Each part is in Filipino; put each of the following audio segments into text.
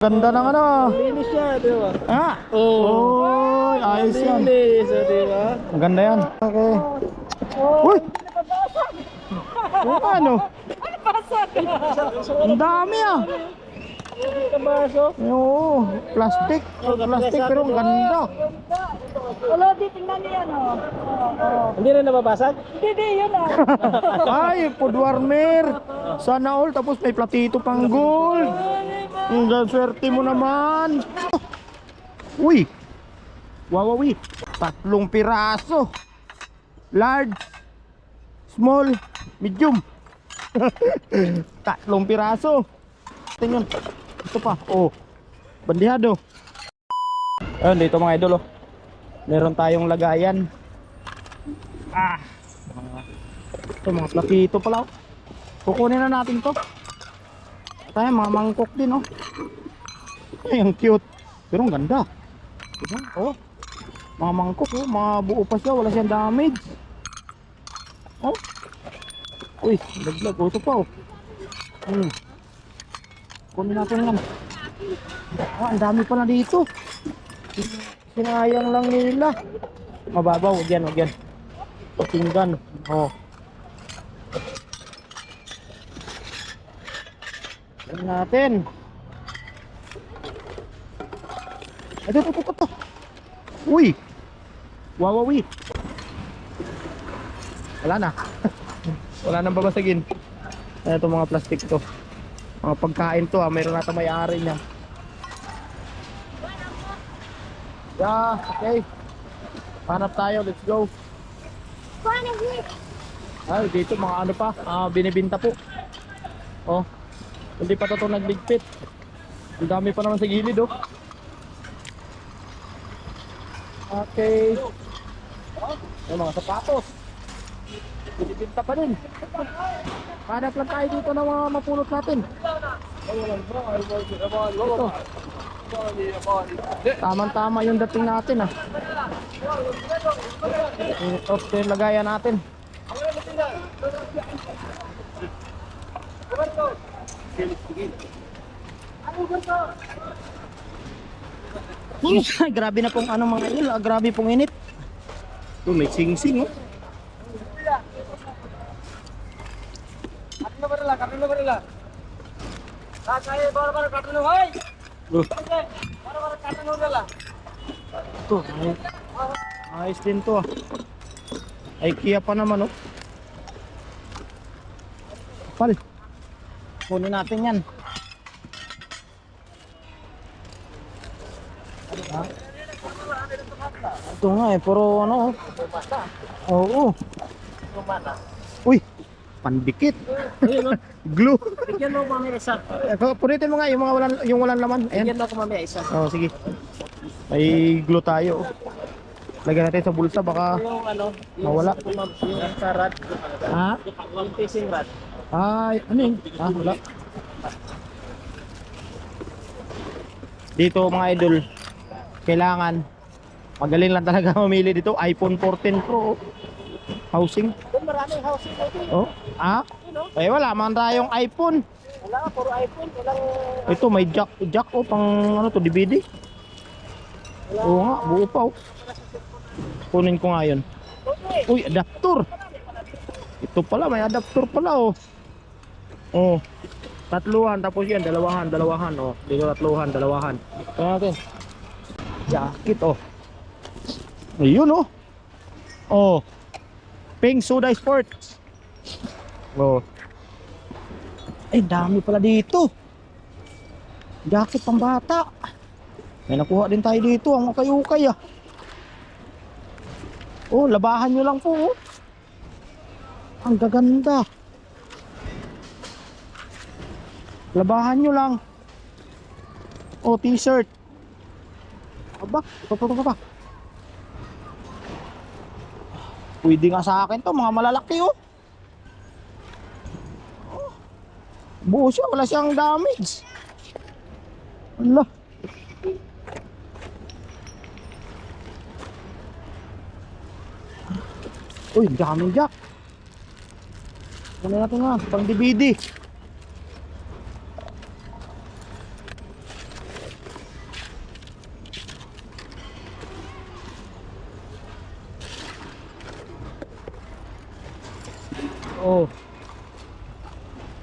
Ganda ng ano. Linis siya, di ba? Ah. Oo. Oy, ayos yan. Linis, oh, di ba? Maganda yan. Okay. Uy! Kung ano? Ang dami ah. Kabaso. Oo, plastic. Plastic pero ang ganda. Wala, di tingnan niyo yan, oh. Hindi rin nababasag? Hindi, di, yun, oh. Ay, food warmer. Sana all. Tapos may platito pang gold. Ang swerte mo naman. Uy! Wawawi. Tatlong piraso. Large. Small. Medium. Tatlong piraso. Tingnan. Ito pa. Oh. Bandihado. Ayun, dito mga idol oh. Meron tayong lagayan. Ah. Ito mga platito pala oh. Kukunin na natin to. Tayo mga mangkok din oh. Ay, ang cute. Pero ang ganda. Diba? Oh. Mga mangkok oh. Mga buo pa siya. Wala siyang damage. Oh. Uy, laglag. Oh, ito pa oh. Hmm. Kunin natin yan. Ah, ang dami pala dito. Sinayang lang nila. Mababaw, wag yan, wag yan. Pakinggan. Oh. Yan natin. Ito, ito, ito, ito. Uy! Wawawi. Wala na. Wala nang babasagin. Itong mga plastic to. Mga pagkain to ah. Mayroon nata may-ari niya. Yeah, okay. Hanap tayo, let's go. Ay, dito mga ano pa, ah, binibinta po. Oh, hindi pa to nagligpit. Ang dami pa naman sa gilid oh. Okay. Yung mga sapatos. Binibinta pa din. Hanap lang dito ng mga mapulot natin. Ito. Tama-tama yung dating natin ah. Ito, yung lagayan natin. Grabe na pong ano mga il, ah, grabe pong init. Oh, may sing-sing oh. Ito, ay, ayos din to ah. IKEA pa naman oh. Kapal. Kunin natin yan. Ha? Ito nga eh, puro ano oh. Oo. Uy, pandikit. Ayun, no? Glue. Bigyan mo mamaya isa. Punitin mo nga yung mga walang yung walang laman. Ayan. Bigyan mo ako mamaya isa. Oh, sige. May glue tayo. Lagyan natin sa bulsa baka Yung ano, yung, Mawala. yung sa rad, ha? yung facing rad. Ay, ano yun? Ah, wala. Dito mga idol, kailangan magaling lang talaga mamili dito. iPhone 14 Pro. Housing. Doon maraming housing dito. Oh, ah? Eh wala man tayong iPhone. Wala, puro iPhone. Walang Ito may jack, jack oh, pang ano to, DVD. Oo nga, buo pa oh. Kunin ko nga. Okay. Uy, adapter. Ito pala, may adapter pala oh. Oh. Tatluhan tapos yan, dalawahan, dalawahan oh. Dito tatluhan, dalawahan. Ito natin. Jacket oh. Ayun oh. Oh. Pink Soda Sports. Oh. Ay, dami pala dito. Jacket pang bata. May nakuha din tayo dito, ang ukay-ukay ah. Oh, labahan nyo lang po. Oh. Ang gaganda. Labahan nyo lang. Oh, t-shirt. Aba, ito, ito, ito, ito. Pwede nga sa akin to, mga malalaki oh. Oh. Buo siya, wala siyang damage. Allah. Uy, daming jack. Ano natin nga, pang DVD. Oh.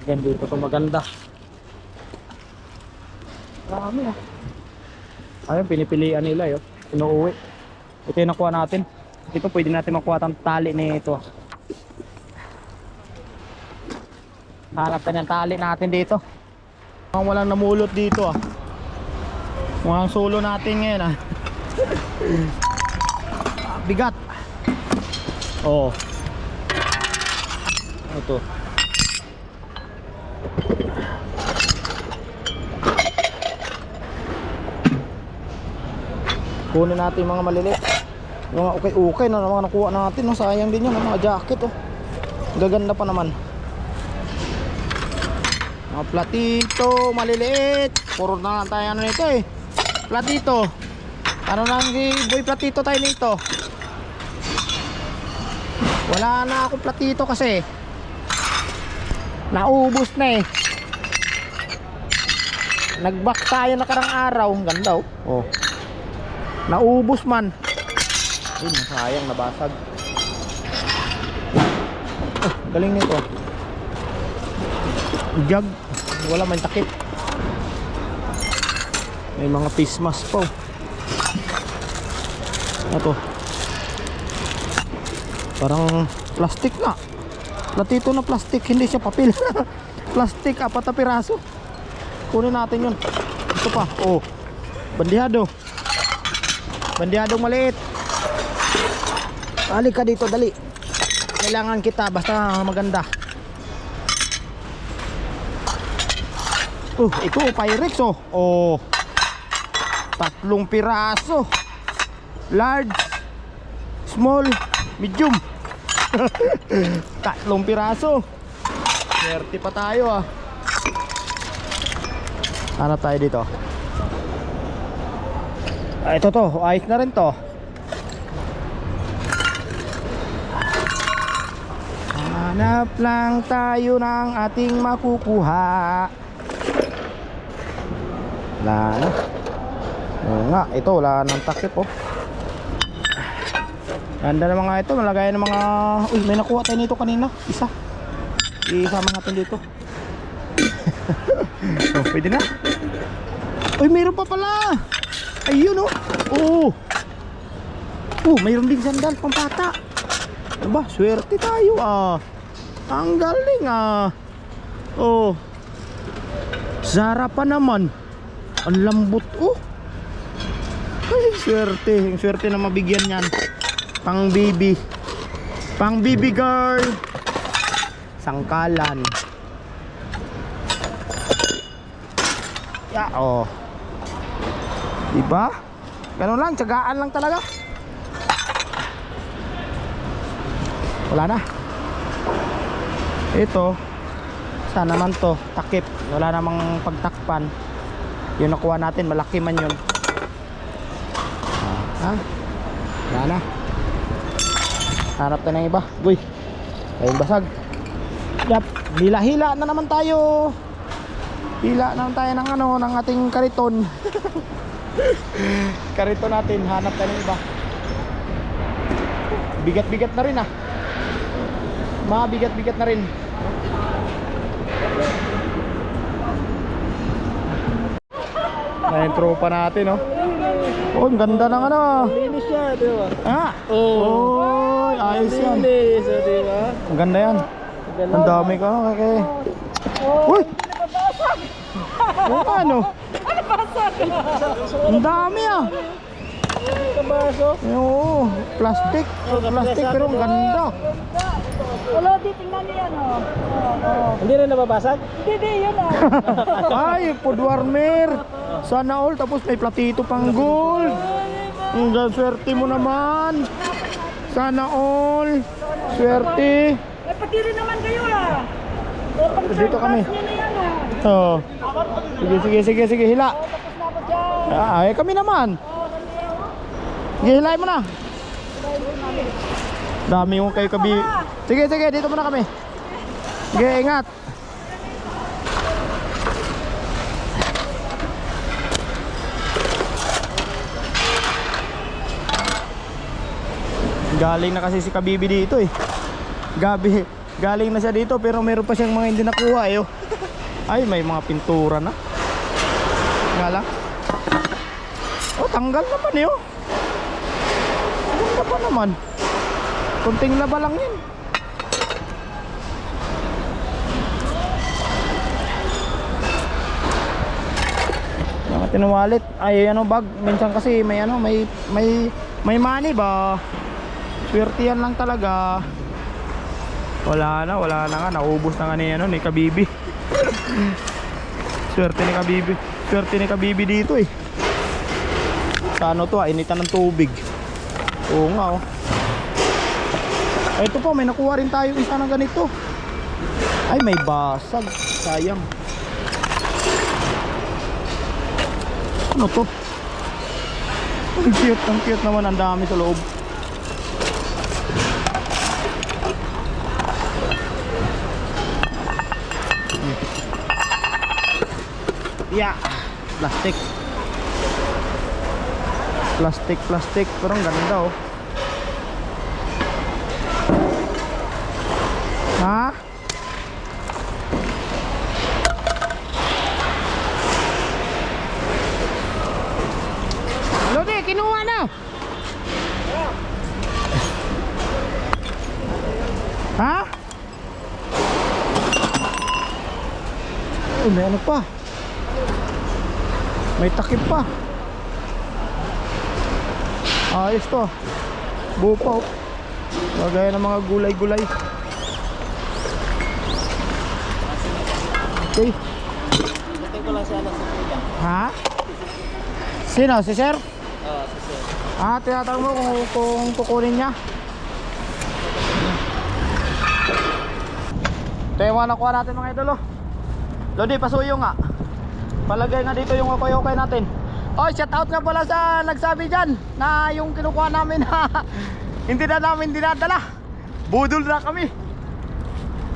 Yan dito to maganda. Marami ah. Ayun, pinipilian nila yun. Inuuwi. Ito yung nakuha natin. Ito pwede natin makuha ng tali nito. Hanap tayo ng tali natin dito. Mukhang walang namulot dito ah. Mukhang solo natin ngayon ah. Bigat. Oo. Ito. Kunin natin mga maliliit. Mga ukay-ukay na mga nakuha natin. No? Sayang din yun. Yung mga jacket. Oh. Gaganda pa naman. Mga platito, maliliit. Puro na lang tayo ano nito eh. Platito. Ano lang si boy platito tayo nito. Wala na akong platito kasi. Naubos na eh. Nag-back tayo nakarang araw. Ang ganda oh. oh. Naubos man. Ayun, sayang nabasag. Oh, galing nito. Jug. Wala man takip. May mga face mask pa. oh. Ito. Parang plastic na. Platito na plastic, hindi siya papel. plastic, apat na piraso. Kunin natin yun. Ito pa, oh. Bandihado. Bandihadong maliit. Ali ka dito, dali. Kailangan kita, basta maganda. Oh, ito, Pyrex, oh. Oh. Tatlong piraso. Large, small, medium. Tatlong piraso. Swerte pa tayo ah. Hanap tayo dito. Ah, ito to, ayos na rin to. Hanap lang tayo ng ating makukuha. Wala na. Nga, ito wala nang takip oh. Ganda ng mga ito, malagay ng mga Uy, may nakuha tayo nito kanina, isa. Isama natin dito. oh, pwede na. Uy, mayroon pa pala. Ayun oh. Oo. Oh, mayroon din sandal pang bata. Aba, swerte tayo ah. Ang galing ah. Oh. Zara pa naman. Ang lambot oh. Ay, swerte. Yung swerte na mabigyan yan. Pang baby. Pang baby girl. Sangkalan. Ya, oh. Diba? Ganun lang, tiyagaan lang talaga. Wala na. Ito, sana naman to, takip. Wala namang pagtakpan. Yung nakuha natin, malaki man yun. Ah, ha? Wala na. Hanap tayo ng iba. Uy, ayun basag. Yap, hila-hila na naman tayo. Hila naman tayo ng ano, ng ating kariton. kariton natin, hanap tayo ng iba. Bigat-bigat na rin ah. Mga bigat-bigat na rin. Na yung tropa natin, oh. Oh, ang ganda ng ano. Linis siya, di ba? Ah. Oh, ayos yan. Linis, oh, ba? Ang ganda yan. Ang dami ka, okay. Uy! Oh, ano? Ang dami ah. Kabaso. Oo, plastic. Plastic pero ang ganda. Ulo, di tingnan niyo yan, oh. Oh, oh. Hindi rin nababasag? Hindi, di, yun, oh. Ay, food warmer. Sana all. Tapos may platito pang gold. Ang ganda, swerte mo naman. Sana all. Swerte. Eh, pati rin naman kayo, ah. Dito kami. ah. Oh. Sige, sige, sige, sige, hila. Dyan. Ah, eh kami naman. Sige, hilahin mo na. Dami yung kayo kabi. Sige, sige, dito muna kami. Sige, ingat. Galing na kasi si Kabibi dito eh. Gabi, Galing na siya dito pero meron pa siyang mga hindi nakuha eh. oh. Ay, may mga pintura na. Nga lang. Oh, tanggal naman eh. Oh. Ganda pa naman. Kunting laba lang yan. Mga tinuwalit. Ay, ano bag. Minsan kasi may ano, may may may money ba? Swerte yan lang talaga. Wala na, wala na nga. Naubos na nga ni, ano, ni Kabibi. Swerte ni Kabibi. Swerte ni Kabibi dito eh. Sa ano to ah, initan ng tubig. Oo nga oh. Ito po, may nakuha rin tayo isa ng ganito. Ay, may basag. Sayang. Ano to? Ang cute, ang cute naman. Ang dami sa loob. Yeah. Plastic. Plastic, plastic. Pero ang ganda oh. Ha? Lodi, kinuha na. Ha? Oh, may ano pa? May takip pa. Ayos to. Buo pa oh. Lagay ng mga. Okay. Siya lang sa kuya. Ha? Sino? Si Sir? Oo, si sir. Ah, tinatanong mo kung, kung kukunin niya. Ito yung mga nakuha natin mga idol oh. Lodi, pasuyo nga. Palagay nga dito yung okay-okay natin. Oh, shout out nga pala sa nagsabi dyan na yung kinukuha namin na hindi na namin dinadala. Budol na kami.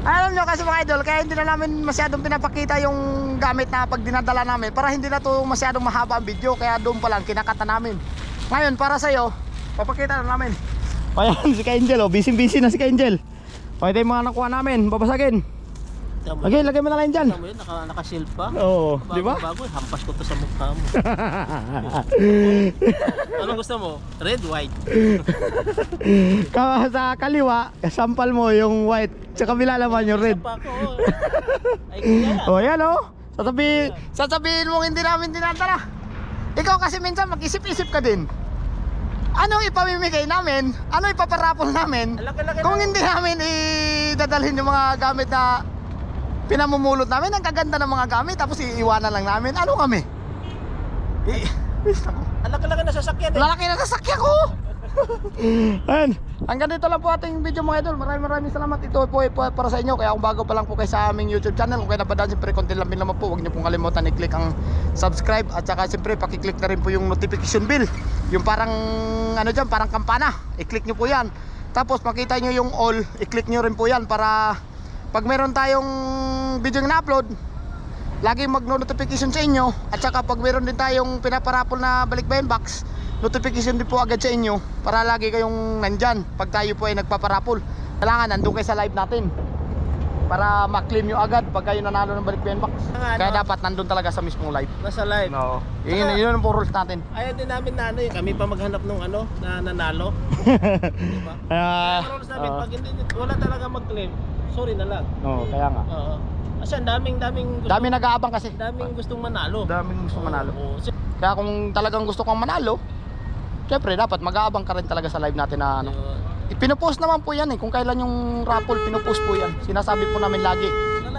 Alam nyo kasi mga idol, kaya hindi na namin masyadong pinapakita yung gamit na pag dinadala namin para hindi na to masyadong mahaba ang video kaya doon pa lang kinakata namin. Ngayon para sa'yo, papakita na namin. Ayan si Ka-Angel, oh. busy busy na si Ka-Angel. Pwede yung mga nakuha namin, babasagin. Tama. Lagay, lagay mo na lang dyan. Tama yun, naka, naka-shield pa. Oo, Bago, di ba? Bago, hampas ko to sa mukha mo. Anong gusto mo? Red, white. Sa kaliwa, sampal mo yung white. Sa kabila naman yung red. Pa oh. Ay, kuya. Oh, yan oh. Sasabihin, sasabihin mo hindi namin dinadala. Ikaw kasi minsan mag-isip-isip ka din. Ano ipamimigay namin? Ano ipaparapol namin? Ang laki-laki Kung ng- hindi namin idadalhin yung mga gamit na pinamumulot namin, ang kaganda ng mga gamit, tapos iiwanan lang namin, ano kami? I- Ang laki-laki na sasakyan eh. Lalaki na sasakyan ko! Ayan, hanggang dito lang po ating video mga idol. Maraming maraming salamat. Ito po po para sa inyo. Kaya kung bago pa lang po kayo sa aming YouTube channel, kung kayo napadaan, siyempre konti lang naman po. Huwag niyo pong kalimutan i-click ang subscribe at saka siyempre pakiclick na rin po yung notification bell. Yung parang ano dyan, parang kampana. I-click niyo po yan. Tapos makita niyo yung all, i-click niyo rin po yan para pag meron tayong video na upload, lagi mag-notification sa inyo at saka pag meron din tayong pinaparapol na balikbayan box notification din po agad sa inyo para lagi kayong nandyan pag tayo po ay nagpaparapol kailangan nandun kayo sa live natin para ma-claim nyo agad pag kayo nanalo ng balikbayan box Nga, kaya ano? dapat nandun talaga sa mismong live Nasa live. no. yun, yun ang po rules natin Ayaw din namin na ano eh, kami pa maghanap ng ano, na nanalo. diba? kaya Kaya rules namin, oo. pag hindi, wala talaga mag-claim, sorry na lang. Oo, kaya nga Oo. Kasi ang daming, daming gusto, dami nag-aabang kasi daming gustong manalo. daming gusto manalo Oo. Kaya kung talagang gusto kong manalo syempre dapat mag-aabang ka rin talaga sa live natin na ano Yun. Pinupost naman po yan eh. Kung kailan yung raffle, pinupost po yan. Sinasabi po namin lagi.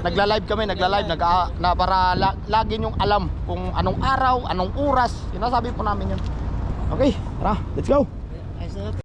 Nagla-live kami, nagla-live, nag na para la, lagi nyong alam kung anong araw, anong oras. Sinasabi po namin yun. Okay, tara, let's go. Ayos na